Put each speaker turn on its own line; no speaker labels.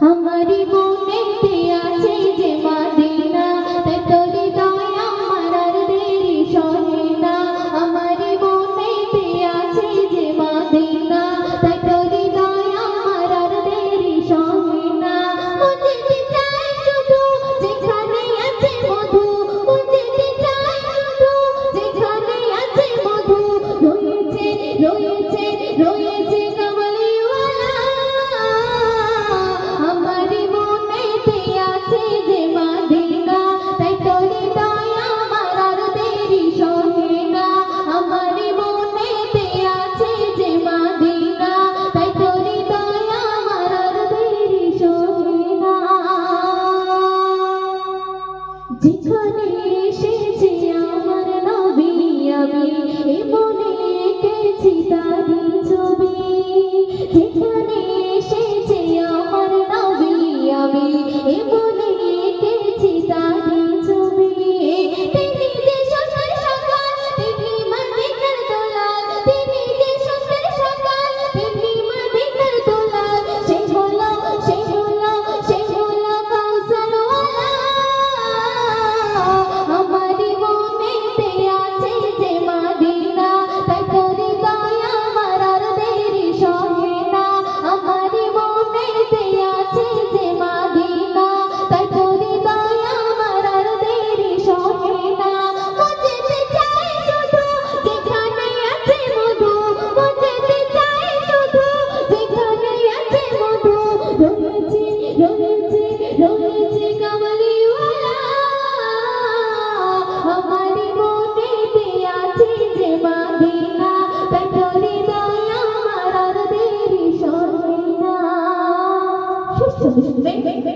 हमारी যেখানে এসেছে আমার নবী আমি এমন Vem, vem, vem.